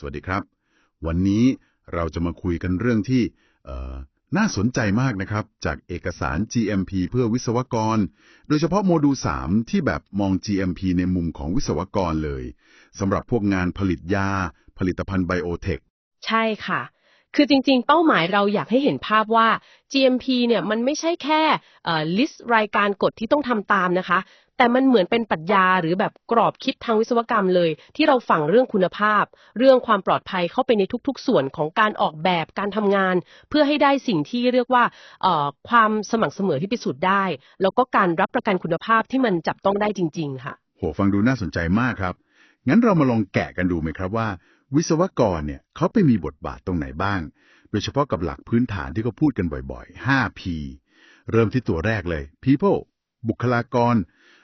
สวัสดีครับ วันนี้เราจะมาคุยกันเรื่องที่น่าสนใจมากนะครับ จากเอกสาร GMP เพื่อวิศวกร โดยเฉพาะโมดูล 3 ที่แบบมอง GMP ในมุมของวิศวกรเลยสำหรับพวกงานผลิตยา ผลิตภัณฑ์ไบโอเทค ใช่ค่ะ คือจริงๆ เป้าหมายเราอยากให้เห็นภาพว่า GMP เนี่ยมันไม่ใช่แค่เอ่อ list รายการกฎที่ต้องทำตามนะคะ แต่มันเหมือนเป็นปรัชญาหรือแบบกรอบคิดทางวิศวกรรมเลย ที่เราฝังเรื่องคุณภาพ เรื่องความปลอดภัยเข้าไปในทุกๆ ส่วนของการออกแบบการทำงาน เพื่อให้ได้สิ่งที่เรียกว่าความสม่ำเสมอที่พิสูจน์ได้ แล้วก็การรับประกันคุณภาพที่มันจับต้องได้จริง ๆ ค่ะโหฟังดูน่าสนใจมากครับ งั้นเรามาลองแกะกันดูไหมครับว่า วิศวกรเนี่ยเขาไปมีบทบาทตรงไหนบ้าง โดยเฉพาะกับหลักพื้นฐานที่เขาพูดกันบ่อยๆ 5P เริ่มที่ตัวแรกเลย people บุคลากร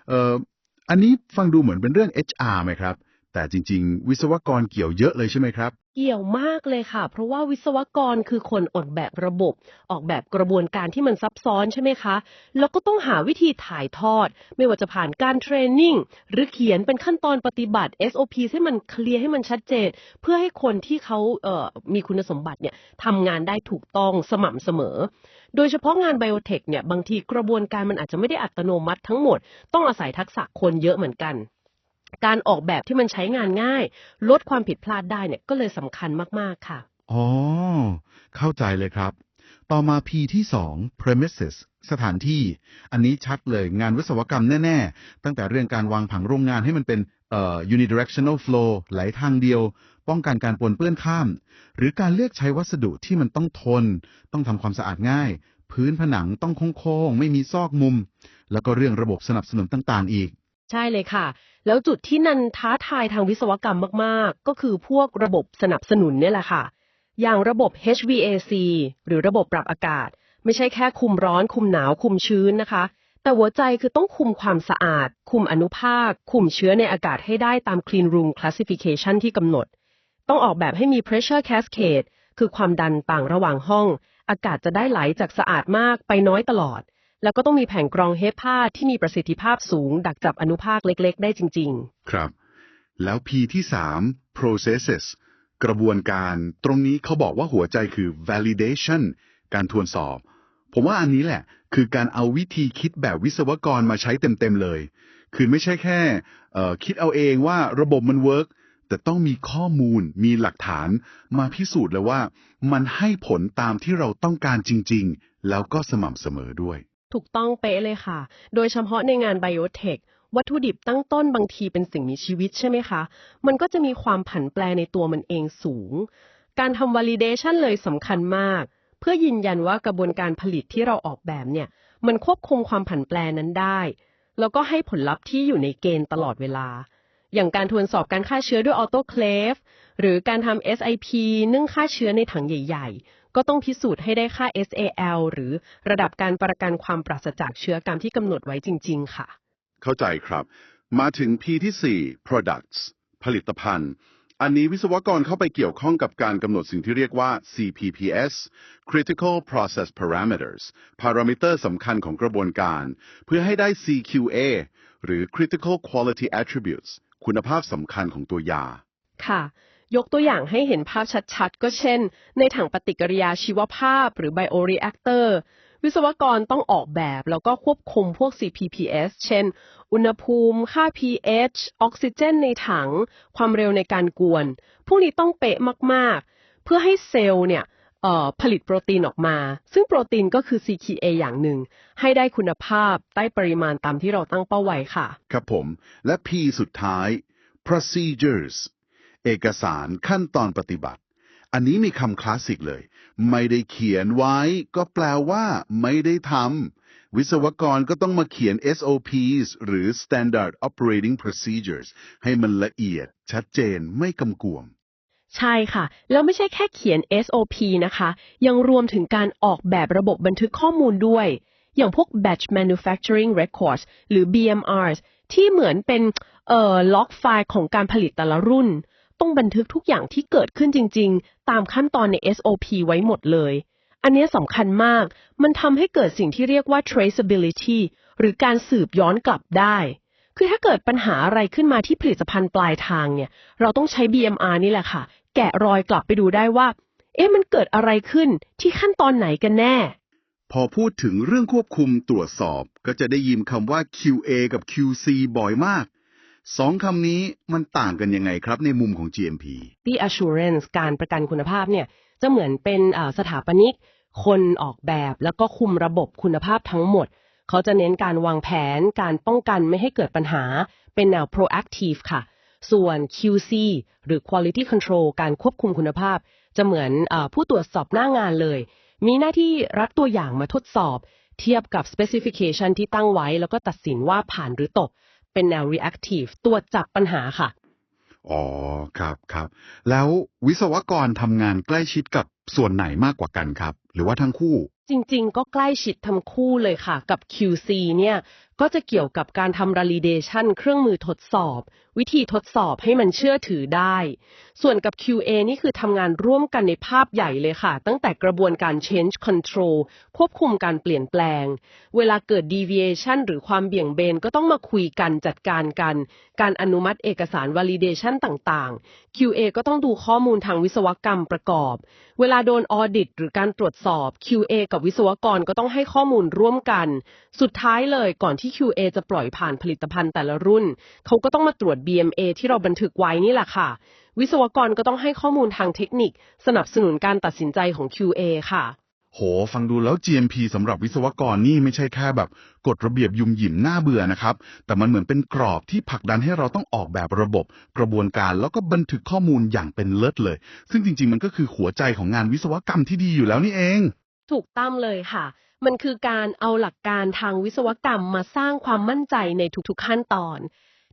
เอ่ออันนี้ฟังดูเหมือนเป็นเรื่อง HR ไหมครับ แต่จริง ๆ วิศวกรเกี่ยวเยอะเลยใช่ไหมครับ เกี่ยวมากเลยค่ะ เพราะว่าวิศวกรคือคนออกแบบระบบ ออกแบบกระบวนการที่มันซับซ้อนใช่ไหมคะ แล้วก็ต้องหาวิธีถ่ายทอด ไม่ว่าจะผ่านการเทรนนิ่งหรือเขียนเป็นขั้นตอนปฏิบัติ SOP ให้มันเคลียร์ให้มันชัดเจน เพื่อให้คนที่เขาเอ่อมีคุณสมบัติเนี่ยทำงานได้ถูกต้องสม่ำเสมอ โดยเฉพาะงานไบโอเทคเนี่ยบางทีกระบวนการมันอาจจะไม่ได้อัตโนมัติทั้งหมด ต้องอาศัยทักษะคนเยอะเหมือนกันการออกแบบที่มันใช้งานง่าย ลดความผิดพลาดได้เนี่ยก็เลยสำคัญมาก ๆ ค่ะ อ๋อ เข้าใจเลยครับ ต่อมา P ที่2 premises สถานที่ อันนี้ชัดเลยงานวิศวกรรมแน่ ๆ ตั้งแต่เรื่องการวางผังโรงงานให้มันเป็น unidirectional flow ไหลทางเดียว ป้องกันการปนเปื้อนข้าม หรือการเลือกใช้วัสดุที่มันต้องทน ต้องทำความสะอาดง่าย พื้นผนังต้องโค้งๆ ไม่มีซอกมุม แล้วก็เรื่องระบบสนับสนุนต่างๆ อีก ใช่เลยค่ะ แล้วจุดที่นันท้าทายทางวิศวกรรมมากๆ ก็คือพวกระบบสนับสนุนเนี่ยแหละค่ะ อย่างระบบ HVAC หรือระบบปรับอากาศ ไม่ใช่แค่คุมร้อนคุมหนาวคุมชื้นนะคะ แต่หัวใจคือต้องคุมความสะอาด คุมอนุภาค คุมเชื้อในอากาศให้ได้ตาม Clean Room Classification ที่กำหนด ต้องออกแบบให้มี pressure cascade คือความดันต่างระหว่างห้อง อากาศจะได้ไหลจากสะอาดมากไปน้อยตลอด แล้วก็ต้องมีแผ่นกรองเฮปผ้าที่มีประสิทธิภาพสูง ดักจับอนุภาคเล็ก ๆ ได้จริง ๆ ครับ แล้ว P ที่ 3 processes กระบวนการ ตรงนี้เขาบอกว่าหัวใจคือ validation การทวนสอบ ผมว่าอันนี้แหละ คือการเอาวิธีคิดแบบวิศวกรมาใช้เต็มๆเลย คือไม่ใช่แค่คิดเอาเองว่าระบบมันเวิร์กแต่ต้องมีข้อมูลมีหลักฐานมาพิสูจน์เลยว่า มันให้ผลตามที่เราต้องการจริง ๆ แล้วก็สม่ำเสมอด้วย ถูกต้องเป๊ะเลยค่ะ โดยเฉพาะในงานไบโอเทควัตถุดิบตั้งต้นบางทีเป็นสิ่งมีชีวิตใช่ไหมคะ มันก็จะมีความผันแปรในตัวมันเองสูง การทำ validation เลยสำคัญมาก พื่อยืนยันว่ากระบวนการผลิตที่เราออกแบบเนี่ย มันควบคุมความผันแปรนั้นได้ แล้วก็ให้ผลลัพธ์ที่อยู่ในเกณฑ์ตลอดเวลา อย่างการทวนสอบการฆ่าเชื้อด้วยออโตเคลฟหรือการทำ SIP นึ่งฆ่าเชื้อในถังใหญ่ ๆ ก็ต้องพิสูจน์ให้ได้ค่า SAL หรือระดับการประกันความปราศจากเชื้อกรรมที่กำหนดไว้จริง ๆ ค่ะ เข้าใจครับ มาถึง P ที่ 4 products ผลิตภัณฑ์ อันนี้วิศวกรเข้าไปเกี่ยวข้องกับการกำหนดสิ่งที่เรียกว่า CPPS Critical Process Parameters พารามิเตอร์สำคัญของกระบวนการ เพื่อให้ได้ CQA หรือ Critical Quality Attributes คุณภาพสำคัญของตัวยา ค่ะ ยกตัวอย่างให้เห็นภาพชัดๆ ก็เช่น ในถังปฏิกิริยาชีวภาพหรือ bioreactor วิศวกรต้องออกแบบแล้วก็ควบคุมพวก CPPS เช่น อุณหภูมิ ค่า pH ออกซิเจนในถัง ความเร็วในการกวน พวกนี้ต้องเป๊ะมาก ๆ เพื่อให้เซลล์เนี่ยผลิตโปรตีนออกมา ซึ่งโปรตีนก็คือ CKA อย่างหนึ่ง ให้ได้คุณภาพได้ปริมาณตามที่เราตั้งเป้าไว้ค่ะ ครับผม และ P สุดท้าย procedures เอกสารขั้นตอนปฏิบัติ อันนี้มีคำคลาสสิกเลย ไม่ได้เขียนไว้ ก็แปลว่าไม่ได้ทำวิศวกรก็ต้องมาเขียน SOPs หรือ Standard Operating Procedures ให้มันละเอียด ชัดเจนไม่กำกวม ใช่ค่ะ แล้วไม่ใช่แค่เขียน SOP นะคะ ยังรวมถึงการออกแบบระบบบันทึกข้อมูลด้วย อย่างพวก Batch Manufacturing Records หรือ BMRs ที่เหมือนเป็นเอ่อล็อกไฟล์ของการผลิตแต่ละรุ่น ต้องบันทึกทุกอย่างที่เกิดขึ้นจริง ๆ ตามขั้นตอนใน SOP ไว้หมดเลย อันนี้สำคัญมาก มันทำให้เกิดสิ่งที่เรียกว่า traceability หรือการสืบย้อนกลับได้ คือถ้าเกิดปัญหาอะไรขึ้นมาที่ผลิตภัณฑ์ปลายทางเนี่ย เราต้องใช้ BMR นี่แหละค่ะ แกะรอยกลับไปดูได้ว่า เอ๊ะ มันเกิดอะไรขึ้นที่ขั้นตอนไหนกันแน่ พอพูดถึงเรื่องควบคุมตรวจสอบ ก็จะได้ยินคำว่า QA กับ QC บ่อยมาก สองคำนี้มันต่างกันยังไงครับในมุมของ GMP The Assurance การประกันคุณภาพเนี่ยจะเหมือนเป็นสถาปนิก คนออกแบบแล้วก็คุมระบบคุณภาพทั้งหมด เขาจะเน้นการวางแผนการป้องกันไม่ให้เกิดปัญหา เป็นแนว proactive ค่ะ ส่วน QC หรือ Quality Control การควบคุมคุณภาพ จะเหมือนอผู้ตรวจสอบหน้างานเลย มีหน้าที่รับตัวอย่างมาทดสอบ เทียบกับ specification ที่ตั้งไว้ แล้วก็ตัดสินว่าผ่านหรือตก เป็นแนว reactive ตรวจจับปัญหาค่ะ อ๋อ ครับครับ แล้ววิศวกรทำงานใกล้ชิดกับ ส่วนไหนมากกว่ากันครับ หรือว่าทั้งคู่ จริง ๆ ก็ใกล้ชิดทั้งคู่เลยค่ะ กับ QC เนี่ย ก็จะเกี่ยวกับการทำ validation เครื่องมือทดสอบ วิธีทดสอบให้มันเชื่อถือได้ ส่วนกับ QA นี่คือทำงานร่วมกันในภาพใหญ่เลยค่ะ ตั้งแต่กระบวนการ change control ควบคุมการเปลี่ยนแปลง เวลาเกิด deviation หรือความเบี่ยงเบนก็ต้องมาคุยกันจัดการกัน การอนุมัติเอกสาร validation ต่างๆ QA ก็ต้องดูข้อมูลทางวิศวกรรมประกอบ เวลาาโดนออดิต หรือการตรวจสอบ QA กับวิศวกรก็ต้องให้ข้อมูลร่วมกัน สุดท้ายเลยก่อนที่ QA จะปล่อยผ่านผลิตภัณฑ์แต่ละรุ่น เขาก็ต้องมาตรวจ BMA ที่เราบันทึกไว้นี่แหละค่ะ วิศวกรก็ต้องให้ข้อมูลทางเทคนิค สนับสนุนการตัดสินใจของ QA ค่ะ โห ฟังดูแล้ว GMP สำหรับวิศวกรนี่ไม่ใช่แค่แบบกฎระเบียบยุ่มหยิมน่าเบื่อนะครับ แต่มันเหมือนเป็นกรอบที่ผลักดันให้เราต้องออกแบบระบบ กระบวนการแล้วก็บันทึกข้อมูลอย่างเป็นเลิศเลย ซึ่งจริง ๆ มันก็คือหัวใจของงานวิศวกรรมที่ดีอยู่แล้วนี่เอง ถูกต้องเลยค่ะ มันคือการเอาหลักการทางวิศวกรรมมาสร้างความมั่นใจในทุกๆขั้นตอน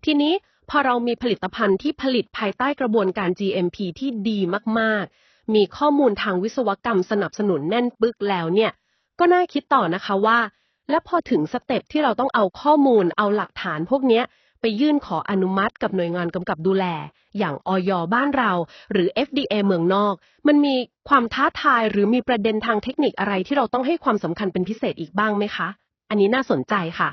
ทีนี้พอเรามีผลิตภัณฑ์ที่ผลิตภายใต้กระบวนการ GMP ที่ดีมากๆ มีข้อมูลทางวิศวกรรมสนับสนุนแน่นปึกแล้วเนี่ย ก็น่าคิดต่อนะคะว่า และพอถึงสเต็ปที่เราต้องเอาข้อมูลเอาหลักฐานพวกเนี้ยไปยื่นขออนุมัติกับหน่วยงานกำกับดูแล อย่างออยบ้านเรา หรือ FDA เมืองนอก มันมีความท้าทายหรือมีประเด็นทางเทคนิคอะไรที่เราต้องให้ความสำคัญเป็นพิเศษอีกบ้างไหมคะ อันนี้น่าสนใจค่ะ